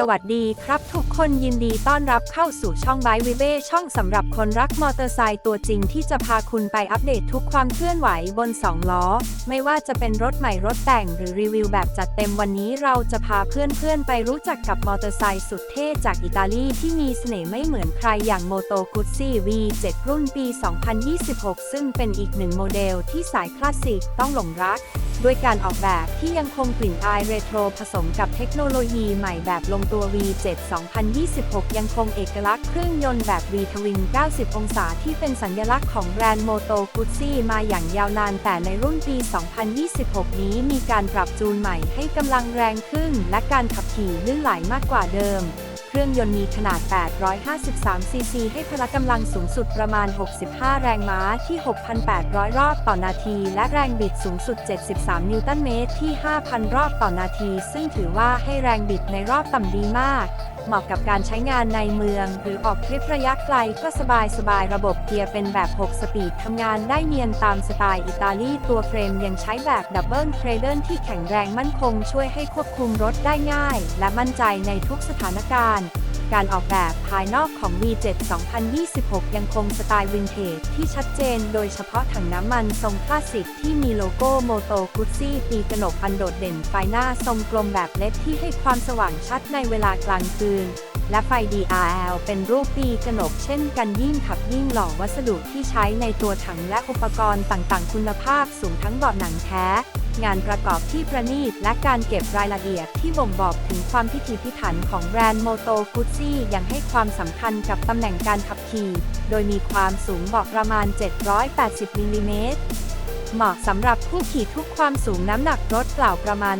สวัสดีครับทุกคนยินดีต้อนรับเข้าสู่ช่องไบวิเบ้ช่องสำหรับคนรักมอเตอร์ไซค์ตัวจริงที่จะพาคุณไปอัปเดตทุกความเคลื่อนไหวบน 2 ล้อ ไม่ว่าจะเป็นรถใหม่รถแต่งหรือรีวิวแบบจัดเต็มวันนี้เราจะพาเพื่อนๆ ไปรู้จักกับมอเตอร์ไซค์สุดเท่จากอิตาลีที่มีเสน่ห์ไม่เหมือนใครอย่าง Moto Guzzi V7 รุ่นปี 2026 ซึ่งเป็นอีกหนึ่งโมเดลที่สายคลาสสิกต้องหลงรัก ด้วยการออกแบบที่ยังคงกลิ่นอายเรโทรผสมกับเทคโนโลยีใหม่แบบลงตัว V7 2026 ยังคงเอกลักษณ์เครื่องยนต์แบบ V Twin 90 องศาที่เป็นสัญลักษณ์ของแบรนด์ Moto Guzzi มาอย่างยาวนาน แต่ในรุ่นปี 2026 นี้มีการปรับจูนใหม่ให้กำลังแรงขึ้น และการขับขี่ลื่นไหลมากกว่าเดิม เครื่องยนต์มีขนาด 853 ซีซี ให้พละกำลังสูงสุดประมาณ 65 แรงม้าที่ 6,800 รอบต่อนาที และแรงบิดสูงสุด 73 นิวตันเมตรที่ 5,000 รอบต่อนาที ซึ่งถือว่าให้แรงบิดในรอบต่ำดีมาก เหมาะกับการใช้งานในเมือง หรือออกทริประยะไกลก็สบายสบายระบบเกียร์เป็นแบบ 6 สปีดทำงานได้เนียนตามสไตล์อิตาลีตัวเฟรมยังใช้แบบดับเบิลเครเดิลที่แข็งแรงมั่นคงช่วยให้ควบคุมรถได้ง่าย และมั่นใจในทุกสถานการณ์การออกแบบภายนอกของ V7 2026 ยังคงสไตล์วินเทจที่ชัดเจนโดยเฉพาะถังน้ำมันทรงคลาสสิกที่มีโลโก้โมโตกุซซี่ตีกระหนกอันโดดเด่นไฟหน้าทรงกลมแบบเล็ดที่ให้ความสว่างชัดในเวลากลางคืน และไฟ DRL เป็นรูปปีกระหนกเช่นกันยิ่งขับยิ่งหล่อวัสดุที่ใช้ในตัวถังและอุปกรณ์ต่างๆ คุณภาพสูงทั้งเบาะหนังแท้ งานประกอบที่ประณีตและการเก็บรายละเอียดที่บ่งบอกถึงความพิถีพิถันของแบรนด์โมโตกุซี่ยังให้ความสำคัญกับตำแหน่งการขับขี่ โดยมีความสูงบาะประมาณ 780มิลลิเมตรเหมาะสำหรับผู้ขี่ทุกความสูงน้ำหนักรถเปล่าประมาณ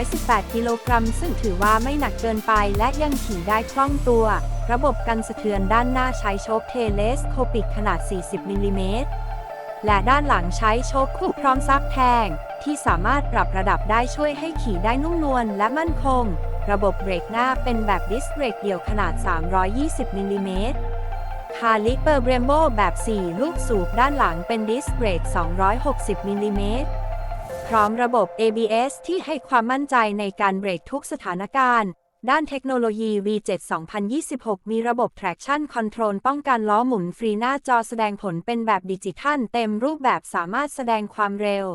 218 กิโลกรัม ซึ่งถือว่าไม่หนักเกินไปและยังขี่ได้คล่องตัว ระบบกันสะเทือนด้านหน้าใช้โชคเทเลสโคปิกขนาด 40 มิลลิเมตร และด้านหลังใช้โชคคู่พร้อมซับแทง ที่สามารถปรับระดับได้ช่วยให้ขี่ได้นุ่มนวลและมั่นคง ระบบเบรกหน้าเป็นแบบดิสเบรกเดี่ยวขนาด 320มิลลิเมตรคาลิเปอร์เบรมโบแบบ 4 ลูกสูบด้านหลังเป็นดิสเบรก 260มิลลิเมตรพร้อมระบบ ABS ที่ให้ความมั่นใจในการเบรกทุกสถานการณ์ ด้านเทคโนโลยี V7 2026 มีระบบ traction control ป้องกันล้อหมุนฟรีหน้าจอแสดงผลเป็นแบบดิจิทัลเต็มรูปแบบสามารถแสดงความเร็ว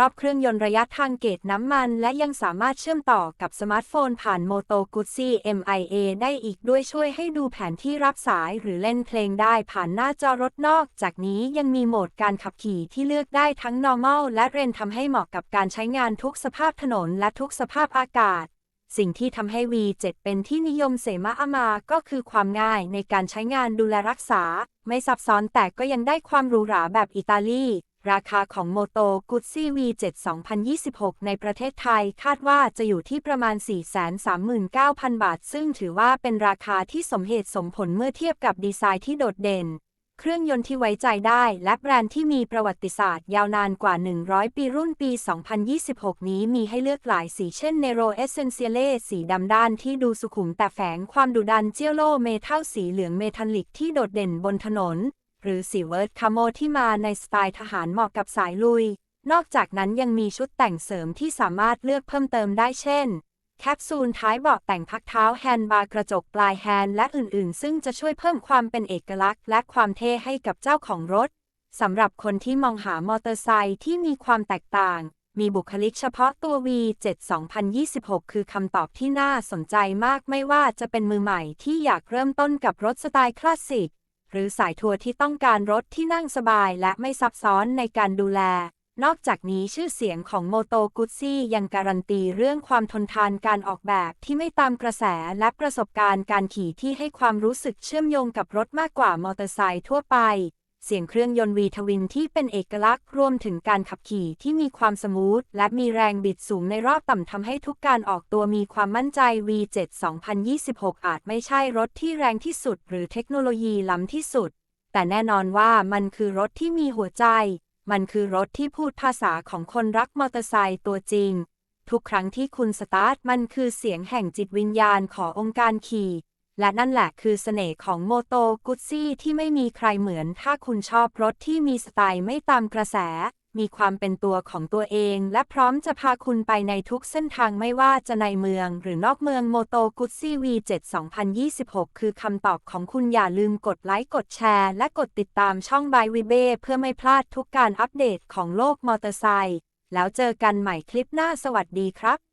รอบเครื่องยนต์ระยะทางเกตน้ำมัน และยังสามารถเชื่อมต่อกับสมาร์ทโฟนผ่าน Moto Guzzi MIA ได้อีกด้วยช่วยให้ดูแผนที่รับสายหรือเล่นเพลงได้ผ่านหน้าจอรถนอก จากนี้ยังมีโหมดการขับขี่ที่เลือกได้ทั้ง normal และ ren ทำให้เหมาะกับการใช้งานทุกสภาพถนนและทุกสภาพอากาศสิ่งที่ทำให้ V7 เป็นที่นิยมเสมาอามา ก็คือความง่ายในการใช้งานดูแลรักษา ไม่ซับซ้อนแต่ก็ยังได้ความหรูหราแบบอิตาลี ราคาของ Moto Guzzi V7 2026 ในประเทศไทยคาดว่าจะอยู่ที่ประมาณ 439,000 บาท ซึ่งถือว่าเป็นราคาที่สมเหตุสมผลเมื่อเทียบกับดีไซน์ที่โดดเด่น เครื่องยนต์ที่ไว้ใจได้ และแบรนด์ที่มีประวัติศาสตร์ยาวนานกว่า 100 ปีรุ่นปี 2026 นี้มีให้เลือกหลายสีเช่น Nero Essentiale สีดำด้านที่ดูสุขุมแต่แฝงความดุดันเจียโลเมทัลสีเหลืองเมทัลลิกที่โดดเด่นบนถนน หรือสีเวิร์ดคาโมที่มาในสไตล์ทหารเหมาะกับสายลุย นอกจากนั้นยังมีชุดแต่งเสริมที่สามารถเลือกเพิ่มเติมได้เช่น แคปซูลท้ายเบาะแต่งพักเท้าแฮนด์บาร์กระจกปลายแฮนด์และอื่นๆ ซึ่งจะช่วยเพิ่มความเป็นเอกลักษณ์ และความเท่ให้กับเจ้าของรถสำหรับคนที่มองหามอเตอร์ไซค์ที่มีความแตกต่าง มีบุคลิกเฉพาะตัว V7 2026 คือคำตอบที่น่าสนใจมากไม่ว่าจะเป็นมือใหม่ที่อยากเริ่มต้นกับรถสไตล์คลาสสิก หรือสายทัวร์ที่ต้องการรถที่นั่งสบายและไม่ซับซ้อนในการดูแล นอกจากนี้ชื่อเสียงของโมโตกุซี่ยังการันตีเรื่องความทนทานการออกแบบที่ไม่ตามกระแสและประสบการณ์การขี่ที่ให้ความรู้สึกเชื่อมโยงกับรถมากกว่ามอเตอร์ไซค์ทั่วไป เสียงเครื่องยนต์วีทวินที่เป็นเอกลักษณ์รวมถึงการขับขี่ที่มีความสมูท และมีแรงบิดสูงในรอบต่ำทำให้ทุกการออกตัวมีความมั่นใจ V7 2026 อาจไม่ใช่รถที่แรงที่สุด หรือเทคโนโลยีล้ำที่สุด แต่แน่นอนว่ามันคือรถที่มีหัวใจ มันคือรถที่พูดภาษาของคนรักมอเตอร์ไซค์ตัวจริง ทุกครั้งที่คุณสตาร์ทมันคือเสียงแห่งจิตวิญญาณขององค์การขี่ และนั่นแหละคือเสน่ห์ของโมโตกุซี่ที่ไม่มีใครเหมือน ถ้าคุณชอบรถที่มีสไตล์ไม่ตามกระแส มีความเป็นตัวของตัวเอง และพร้อมจะพาคุณไปในทุกเส้นทางไม่ว่าจะในเมืองหรือนอกเมืองโมโตกุซี่ V7 2026 คือคำตอบของคุณอย่าลืมกดไลค์กดแชร์ และกดติดตามช่องบายวิเบ้เพื่อไม่พลาดทุกการอัปเดตของโลกมอเตอร์ไซค์แล้วเจอกันใหม่คลิปหน้าสวัสดีครับ